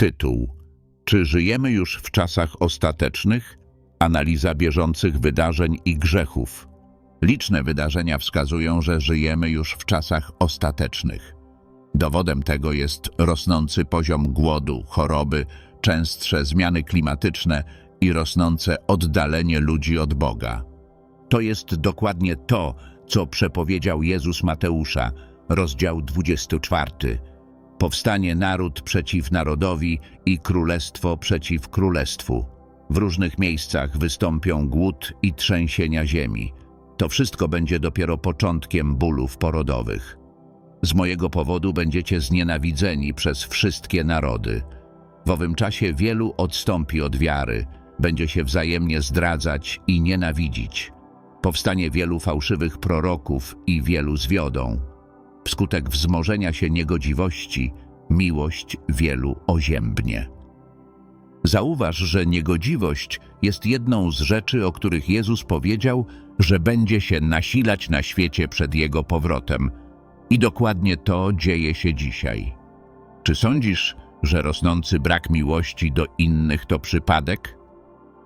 Tytuł: Czy żyjemy już w czasach ostatecznych? Analiza bieżących wydarzeń i grzechów. Liczne wydarzenia wskazują, że żyjemy już w czasach ostatecznych. Dowodem tego jest rosnący poziom głodu, choroby, częstsze zmiany klimatyczne i rosnące oddalenie ludzi od Boga. To jest dokładnie to, co przepowiedział Jezus Mateusza, rozdział 24. Powstanie naród przeciw narodowi i królestwo przeciw królestwu. W różnych miejscach wystąpią głód i trzęsienia ziemi. To wszystko będzie dopiero początkiem bólów porodowych. Z mojego powodu będziecie znienawidzeni przez wszystkie narody. W owym czasie wielu odstąpi od wiary, będzie się wzajemnie zdradzać i nienawidzić. Powstanie wielu fałszywych proroków i wielu zwiodą. Wskutek wzmożenia się niegodziwości, miłość wielu oziębnie. Zauważ, że niegodziwość jest jedną z rzeczy, o których Jezus powiedział, że będzie się nasilać na świecie przed Jego powrotem. I dokładnie to dzieje się dzisiaj. Czy sądzisz, że rosnący brak miłości do innych to przypadek?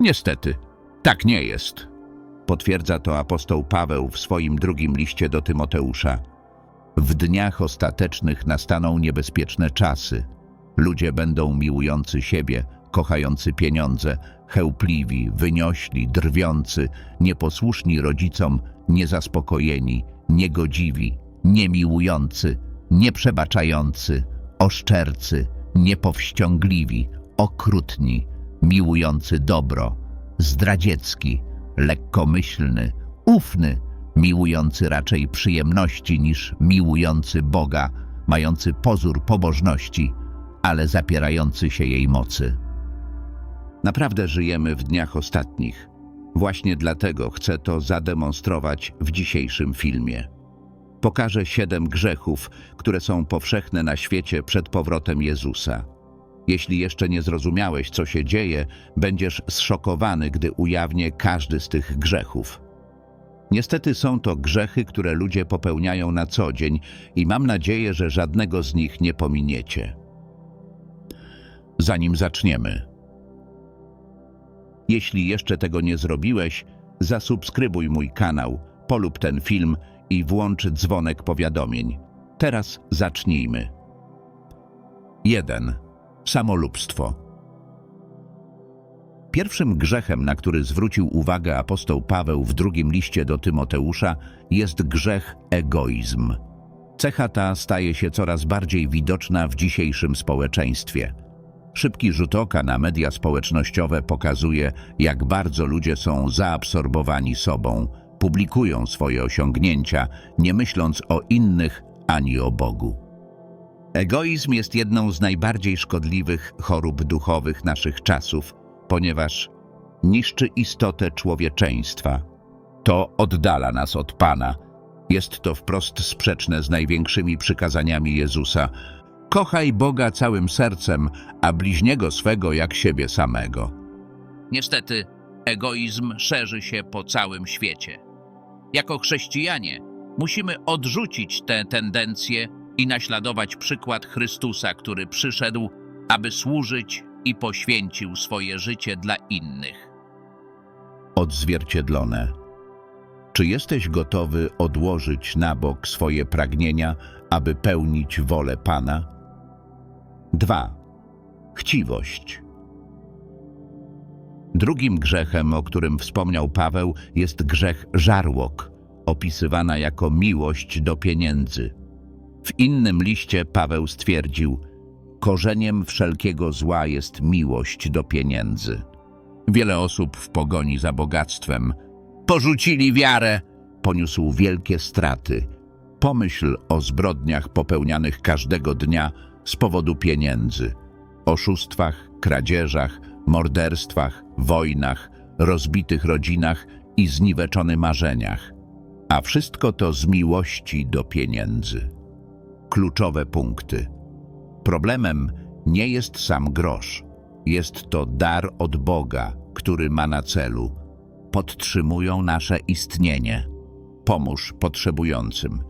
Niestety, tak nie jest. Potwierdza to apostoł Paweł w swoim drugim liście do Tymoteusza. W dniach ostatecznych nastaną niebezpieczne czasy. Ludzie będą miłujący siebie, kochający pieniądze, chełpliwi, wyniośli, drwiący, nieposłuszni rodzicom, niezaspokojeni, niegodziwi, niemiłujący, nieprzebaczający, oszczercy, niepowściągliwi, okrutni, miłujący dobro, zdradziecki, lekkomyślny, ufny, miłujący raczej przyjemności niż miłujący Boga, mający pozór pobożności, ale zapierający się jej mocy. Naprawdę żyjemy w dniach ostatnich. Właśnie dlatego chcę to zademonstrować w dzisiejszym filmie. Pokażę siedem grzechów, które są powszechne na świecie przed powrotem Jezusa. Jeśli jeszcze nie zrozumiałeś, co się dzieje, będziesz zszokowany, gdy ujawnię każdy z tych grzechów. Niestety są to grzechy, które ludzie popełniają na co dzień i mam nadzieję, że żadnego z nich nie pominiecie. Zanim zaczniemy. Jeśli jeszcze tego nie zrobiłeś, zasubskrybuj mój kanał, polub ten film i włącz dzwonek powiadomień. Teraz zacznijmy. 1. Samolubstwo. Pierwszym grzechem, na który zwrócił uwagę apostoł Paweł w drugim liście do Tymoteusza, jest grzech egoizm. Cecha ta staje się coraz bardziej widoczna w dzisiejszym społeczeństwie. Szybki rzut oka na media społecznościowe pokazuje, jak bardzo ludzie są zaabsorbowani sobą, publikują swoje osiągnięcia, nie myśląc o innych ani o Bogu. Egoizm jest jedną z najbardziej szkodliwych chorób duchowych naszych czasów, ponieważ niszczy istotę człowieczeństwa. To oddala nas od Pana. Jest to wprost sprzeczne z największymi przykazaniami Jezusa. Kochaj Boga całym sercem, a bliźniego swego jak siebie samego. Niestety, egoizm szerzy się po całym świecie. Jako chrześcijanie musimy odrzucić tę tendencję i naśladować przykład Chrystusa, który przyszedł, aby służyć i poświęcił swoje życie dla innych. Odzwierciedlone. Czy jesteś gotowy odłożyć na bok swoje pragnienia, aby pełnić wolę Pana? 2. Chciwość. Drugim grzechem, o którym wspomniał Paweł, jest grzech żarłok, opisywana jako miłość do pieniędzy. W innym liście Paweł stwierdził: Korzeniem wszelkiego zła jest miłość do pieniędzy. Wiele osób w pogoni za bogactwem porzucili wiarę, poniósł wielkie straty. Pomyśl o zbrodniach popełnianych każdego dnia z powodu pieniędzy, oszustwach, kradzieżach, morderstwach, wojnach, rozbitych rodzinach i zniweczonych marzeniach. A wszystko to z miłości do pieniędzy kluczowe punkty. Problemem nie jest sam grosz, jest to dar od Boga, który ma na celu podtrzymują nasze istnienie. Pomóż potrzebującym.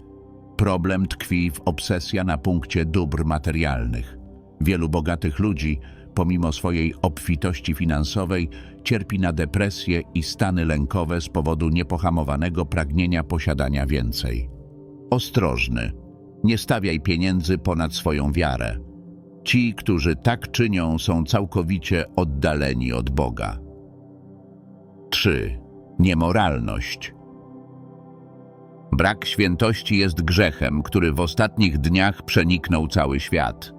Problem tkwi w obsesja na punkcie dóbr materialnych. Wielu bogatych ludzi, pomimo swojej obfitości finansowej, cierpi na depresję i stany lękowe z powodu niepohamowanego pragnienia posiadania więcej. Ostrożny, nie stawiaj pieniędzy ponad swoją wiarę. Ci, którzy tak czynią, są całkowicie oddaleni od Boga. 3. Niemoralność. Brak świętości jest grzechem, który w ostatnich dniach przeniknął cały świat.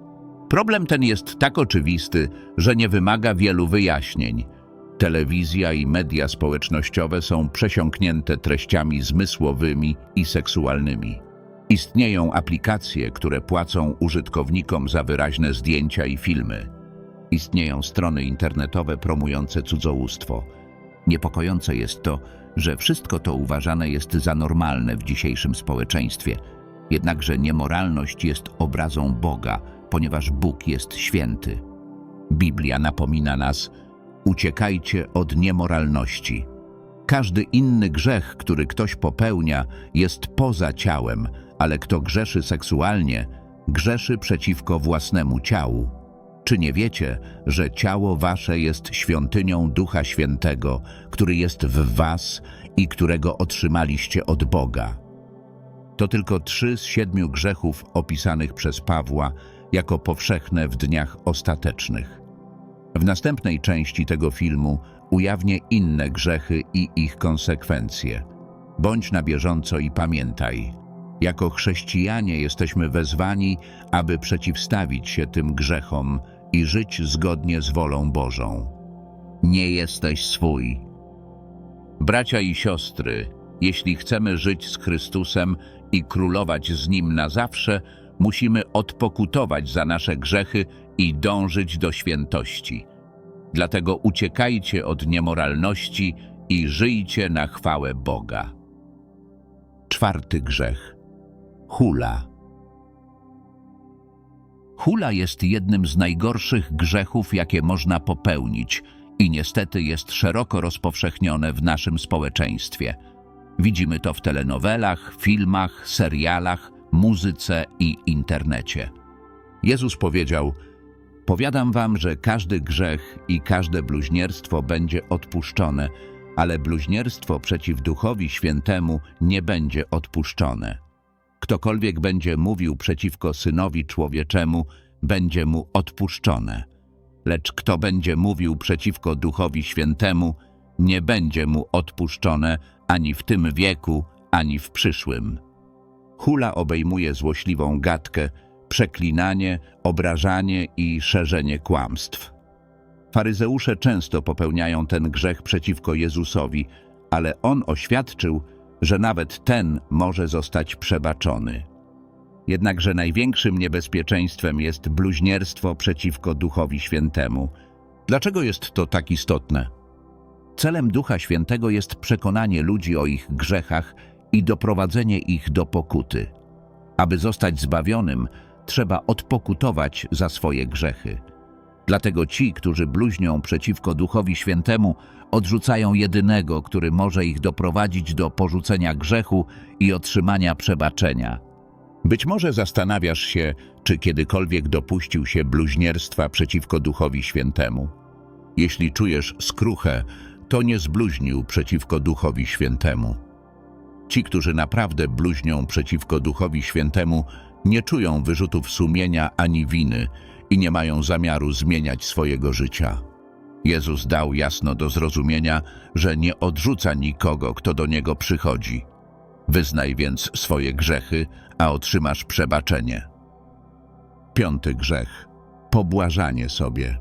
Problem ten jest tak oczywisty, że nie wymaga wielu wyjaśnień. Telewizja i media społecznościowe są przesiąknięte treściami zmysłowymi i seksualnymi. Istnieją aplikacje, które płacą użytkownikom za wyraźne zdjęcia i filmy. Istnieją strony internetowe promujące cudzołóstwo. Niepokojące jest to, że wszystko to uważane jest za normalne w dzisiejszym społeczeństwie. Jednakże niemoralność jest obrazą Boga, ponieważ Bóg jest święty. Biblia napomina nas: uciekajcie od niemoralności. Każdy inny grzech, który ktoś popełnia, jest poza ciałem, ale kto grzeszy seksualnie, grzeszy przeciwko własnemu ciału. Czy nie wiecie, że ciało wasze jest świątynią Ducha Świętego, który jest w was i którego otrzymaliście od Boga? To tylko trzy z siedmiu grzechów opisanych przez Pawła jako powszechne w dniach ostatecznych. W następnej części tego filmu ujawnię inne grzechy i ich konsekwencje. Bądź na bieżąco i pamiętaj, jako chrześcijanie jesteśmy wezwani, aby przeciwstawić się tym grzechom i żyć zgodnie z wolą Bożą. Nie jesteś swój. Bracia i siostry, jeśli chcemy żyć z Chrystusem i królować z Nim na zawsze, musimy odpokutować za nasze grzechy i dążyć do świętości. Dlatego uciekajcie od niemoralności i żyjcie na chwałę Boga. Czwarty grzech. Hula. Hula jest jednym z najgorszych grzechów, jakie można popełnić i niestety jest szeroko rozpowszechnione w naszym społeczeństwie. Widzimy to w telenowelach, filmach, serialach, muzyce i internecie. Jezus powiedział: Powiadam wam, że każdy grzech i każde bluźnierstwo będzie odpuszczone, ale bluźnierstwo przeciw Duchowi Świętemu nie będzie odpuszczone. Ktokolwiek będzie mówił przeciwko Synowi Człowieczemu, będzie mu odpuszczone. Lecz kto będzie mówił przeciwko Duchowi Świętemu, nie będzie mu odpuszczone ani w tym wieku, ani w przyszłym. Hula obejmuje złośliwą gadkę, przeklinanie, obrażanie i szerzenie kłamstw. Faryzeusze często popełniają ten grzech przeciwko Jezusowi, ale On oświadczył, że nawet ten może zostać przebaczony. Jednakże największym niebezpieczeństwem jest bluźnierstwo przeciwko Duchowi Świętemu. Dlaczego jest to tak istotne? Celem Ducha Świętego jest przekonanie ludzi o ich grzechach i doprowadzenie ich do pokuty. Aby zostać zbawionym, trzeba odpokutować za swoje grzechy. Dlatego ci, którzy bluźnią przeciwko Duchowi Świętemu, odrzucają jedynego, który może ich doprowadzić do porzucenia grzechu i otrzymania przebaczenia. Być może zastanawiasz się, czy kiedykolwiek dopuścił się bluźnierstwa przeciwko Duchowi Świętemu. Jeśli czujesz skruchę, to nie zbluźnił przeciwko Duchowi Świętemu. Ci, którzy naprawdę bluźnią przeciwko Duchowi Świętemu, nie czują wyrzutów sumienia ani winy i nie mają zamiaru zmieniać swojego życia. Jezus dał jasno do zrozumienia, że nie odrzuca nikogo, kto do Niego przychodzi. Wyznaj więc swoje grzechy, a otrzymasz przebaczenie. Piąty grzech. Pobłażanie sobie.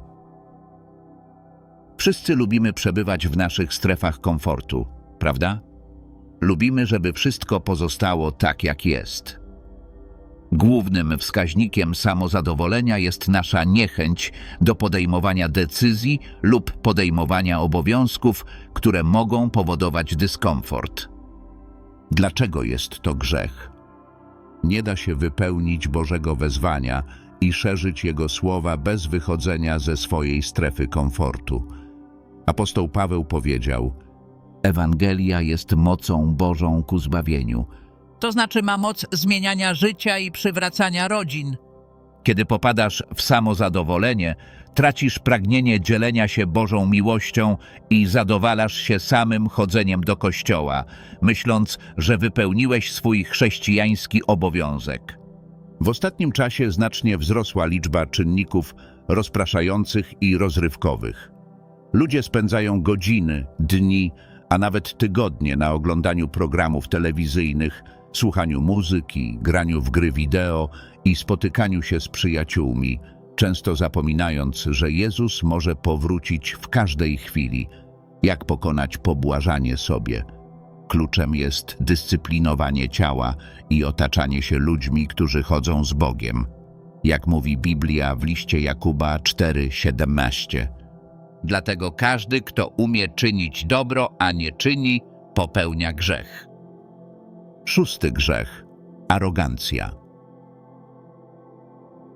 Wszyscy lubimy przebywać w naszych strefach komfortu, prawda? Lubimy, żeby wszystko pozostało tak, jak jest. Głównym wskaźnikiem samozadowolenia jest nasza niechęć do podejmowania decyzji lub podejmowania obowiązków, które mogą powodować dyskomfort. Dlaczego jest to grzech? Nie da się wypełnić Bożego wezwania i szerzyć Jego słowa bez wychodzenia ze swojej strefy komfortu. Apostoł Paweł powiedział: Ewangelia jest mocą Bożą ku zbawieniu. To znaczy ma moc zmieniania życia i przywracania rodzin. Kiedy popadasz w samozadowolenie, tracisz pragnienie dzielenia się Bożą miłością i zadowalasz się samym chodzeniem do kościoła, myśląc, że wypełniłeś swój chrześcijański obowiązek. W ostatnim czasie znacznie wzrosła liczba czynników rozpraszających i rozrywkowych. Ludzie spędzają godziny, dni, a nawet tygodnie na oglądaniu programów telewizyjnych, słuchaniu muzyki, graniu w gry wideo i spotykaniu się z przyjaciółmi, często zapominając, że Jezus może powrócić w każdej chwili. Jak pokonać pobłażanie sobie? Kluczem jest dyscyplinowanie ciała i otaczanie się ludźmi, którzy chodzą z Bogiem. Jak mówi Biblia w liście Jakuba 4:17. Dlatego każdy, kto umie czynić dobro, a nie czyni, popełnia grzech. Szósty grzech arogancja.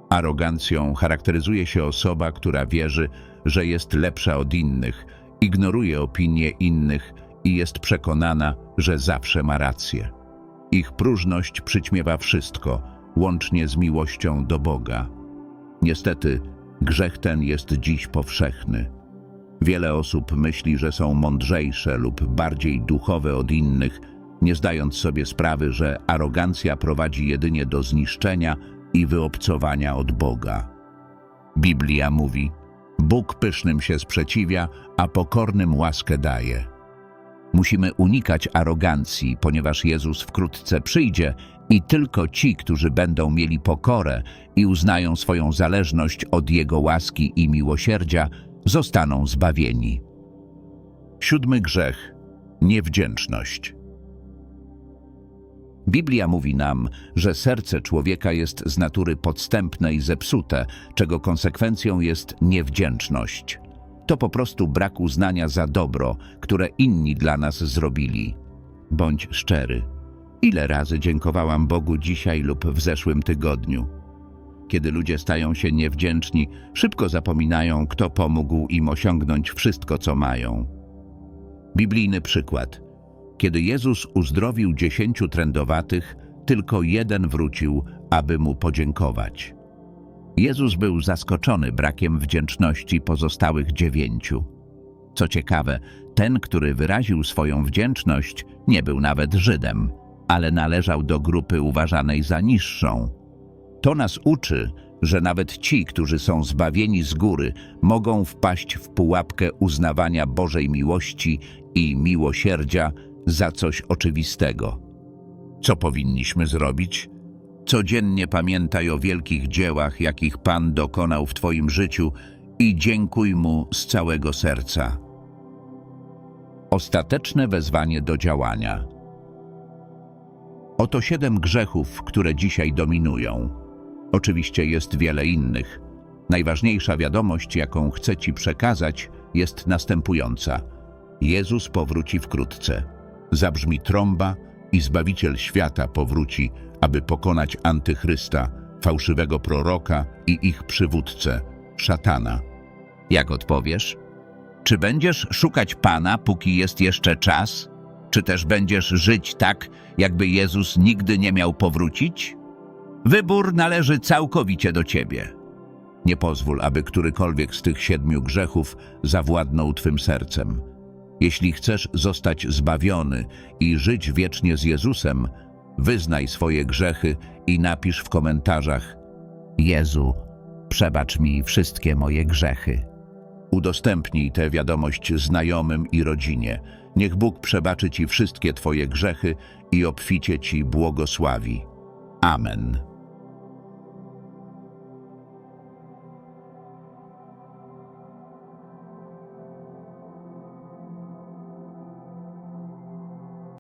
Arogancją charakteryzuje się osoba, która wierzy, że jest lepsza od innych, ignoruje opinie innych i jest przekonana, że zawsze ma rację. Ich próżność przyćmiewa wszystko, łącznie z miłością do Boga. Niestety, grzech ten jest dziś powszechny. Wiele osób myśli, że są mądrzejsze lub bardziej duchowe od innych, nie zdając sobie sprawy, że arogancja prowadzi jedynie do zniszczenia i wyobcowania od Boga. Biblia mówi: Bóg pysznym się sprzeciwia, a pokornym łaskę daje. Musimy unikać arogancji, ponieważ Jezus wkrótce przyjdzie i tylko ci, którzy będą mieli pokorę i uznają swoją zależność od Jego łaski i miłosierdzia, zostaną zbawieni. Siódmy grzech niewdzięczność. Biblia mówi nam, że serce człowieka jest z natury podstępne i zepsute, czego konsekwencją jest niewdzięczność. To po prostu brak uznania za dobro, które inni dla nas zrobili. Bądź szczery. Ile razy dziękowałam Bogu dzisiaj lub w zeszłym tygodniu? Kiedy ludzie stają się niewdzięczni, szybko zapominają, kto pomógł im osiągnąć wszystko, co mają. Biblijny przykład. Kiedy Jezus uzdrowił dziesięciu trędowatych, tylko jeden wrócił, aby mu podziękować. Jezus był zaskoczony brakiem wdzięczności pozostałych dziewięciu. Co ciekawe, ten, który wyraził swoją wdzięczność, nie był nawet Żydem, ale należał do grupy uważanej za niższą. To nas uczy, że nawet ci, którzy są zbawieni z góry, mogą wpaść w pułapkę uznawania Bożej miłości i miłosierdzia za coś oczywistego. Co powinniśmy zrobić? Codziennie pamiętaj o wielkich dziełach, jakich Pan dokonał w Twoim życiu i dziękuj Mu z całego serca. Ostateczne wezwanie do działania. Oto siedem grzechów, które dzisiaj dominują. Oczywiście jest wiele innych. Najważniejsza wiadomość, jaką chcę Ci przekazać, jest następująca. Jezus powróci wkrótce. Zabrzmi trąba i Zbawiciel świata powróci, aby pokonać antychrysta, fałszywego proroka i ich przywódcę, szatana. Jak odpowiesz? Czy będziesz szukać Pana, póki jest jeszcze czas? Czy też będziesz żyć tak, jakby Jezus nigdy nie miał powrócić? Wybór należy całkowicie do Ciebie. Nie pozwól, aby którykolwiek z tych siedmiu grzechów zawładnął Twym sercem. Jeśli chcesz zostać zbawiony i żyć wiecznie z Jezusem, wyznaj swoje grzechy i napisz w komentarzach Jezu, przebacz mi wszystkie moje grzechy. Udostępnij tę wiadomość znajomym i rodzinie. Niech Bóg przebaczy Ci wszystkie Twoje grzechy i obficie Ci błogosławi. Amen.